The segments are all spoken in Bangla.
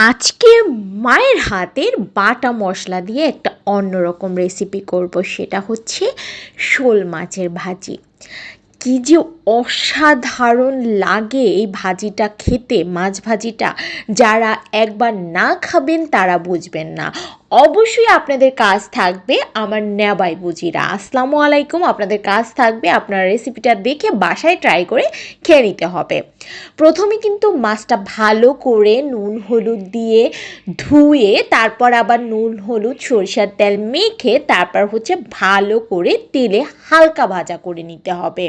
আজকে মায়ের হাতের বাটা মশলা দিয়ে একটা অন্যরকম রেসিপি করব, সেটা হচ্ছে শোল মাছের ভাজি। কি যে অসাধারণ লাগে এই ভাজিটা খেতে, মাছ ভাজিটা। যারা একবার না খাবেন তারা বুঝবেন না। অবশ্যই আপনাদের কাজ থাকবে আমার নেবাই বুঝিরা আসসালামু আলাইকুম, আপনাদের কাজ থাকবে আপনার রেসিপিটা দেখে বাসায় ট্রাই করে খেয়ে নিতে হবে। প্রথমে কিন্তু মাছটা ভালো করে নুন হলুদ দিয়ে ধুয়ে, তারপর আবার নুন হলুদ, সরিষার তেল মেখে, তারপর হচ্ছে ভালো করে তেলে হালকা ভাজা করে নিতে হবে।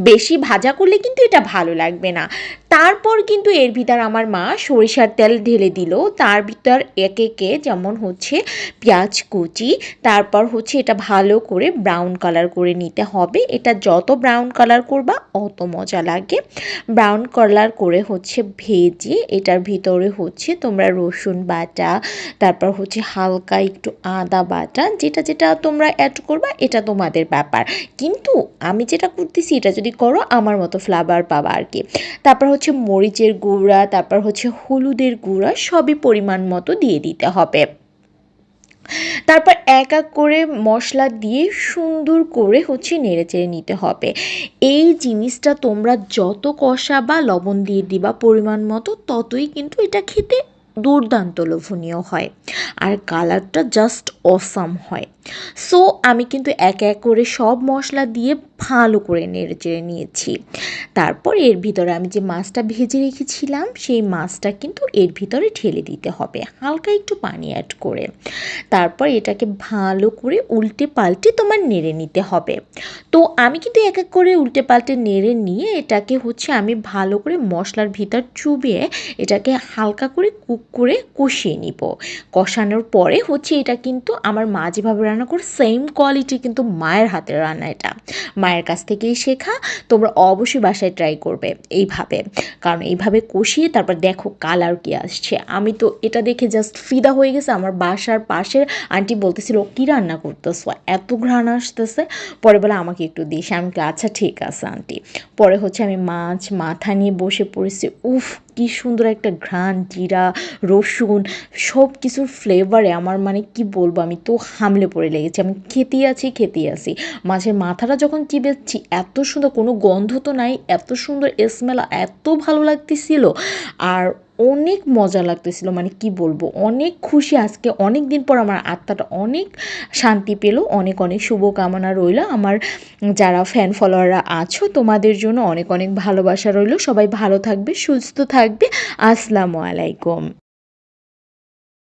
বেশি ভাজা করলে কিন্তু এটা ভালো লাগবে না। তারপর কিন্তু এর ভিতর আমার মা সরিষার তেল ঢেলে দিল। তার ভিতর এক একে যেমন হচ্ছে পেঁয়াজ কুচি, তারপর হচ্ছে এটা ভালো করে ব্রাউন কালার করে নিতে হবে। এটা যত ব্রাউন কালার করবা অত মজা লাগে। ব্রাউন কালার করে হচ্ছে ভেজে এটার ভিতরে হচ্ছে তোমরা রসুন বাটা, তারপর হচ্ছে হালকা একটু আদা বাটা, যেটা যেটা তোমরা অ্যাড করবা এটা তোমাদের ব্যাপার। কিন্তু আমি যেটা করতেছি এটা যদি করো আমার মতো ফ্লাভার পাবা আর কি। তারপর হচ্ছে মরিচের গুঁড়া, তারপর হচ্ছে হলুদের গুঁড়া, সবই পরিমাণ মতো দিয়ে দিতে হবে। তারপর এক এক করে মশলা দিয়ে সুন্দর করে হচ্ছে নেড়ে চেড়ে নিতে হবে। এই জিনিসটা তোমরা যত কষা বা লবণ দিয়ে দিবা পরিমাণ মতো, ততই কিন্তু এটা খেতে দুর্দান্ত লোভনীয় হয়। আর কালারটা জাস্ট অসাম হয়। সো আমি কিন্তু এক এক করে সব মশলা দিয়ে ভালো করে নেড়ে নিয়েছি। তারপর এর ভিতরে আমি যে মাছটা ভেজে রেখেছিলাম, সেই মাছটা কিন্তু এর ভিতরে ঢেলে দিতে হবে। হালকা একটু পানি অ্যাড করে। তারপর এটাকে ভালো করে উল্টে পাল্টে তোমার নেড়ে নিতে হবে। তো, আমি কিন্তু এক এক করে উল্টে পাল্টে নেড়ে নিয়ে এটাকে হচ্ছে আমি ভালো করে মশলার ভিতর চুবিয়ে এটাকে হালকা করে কুক করে কষিয়ে নিব। কষানোর পরে হচ্ছে এটা কিন্তু আমার মা যেভাবে রান্না করে সেম কোয়ালিটি কিন্তু মায়ের হাতের রান্না এটা। মায়ের কাছ থেকেই শেখা, তোমরা অবশ্যই বাসায় ট্রাই করবে এইভাবে। কারণ এইভাবে কষিয়ে তারপর দেখো কালার কি আসছে। আমি তো এটা দেখে জাস্ট ফিদা হয়ে গেছে, আমার বাসার পাশের আন্টি বলতেছিল, কী রান্না করতেছো? এত ঘ্রাণ আসতেছে? পরে বলে, আমাকে একটু দিস। আমি আচ্ছা ঠিক আছে আন্টি পরে হচ্ছে আমি মাছ, মাথা নিয়ে বসে পড়েছি, উফ! কি সুন্দর একটা ঘ্রাণ, জিরা, রসুন সব কিছুর ফ্লেভারে আমার মানে কি বলব, আমি তো হামলে পড়ে লেগেছি। আমি খেতেই আছি খেতেই আছি। মাছের মাথাটা যখন চিবেছি এত সুন্দর কোনো গন্ধ তো নাই, এত সুন্দর স্মেল এত ভালো লাগতেছিল। আর অনেক মজা লাগতেছিল মানে কি বলব, অনেক খুশি আজকে অনেক দিন পর আমার আত্মাটা অনেক শান্তি পেল, অনেক অনেক শুভকামনা রইল। আমার যারা ফ্যান ফলোয়াররা আছো, তোমাদের জন্য অনেক অনেক ভালোবাসা রইল। সবাই ভালো থাকবে, সুস্থ থাকবে। আসসালামু আলাইকুম।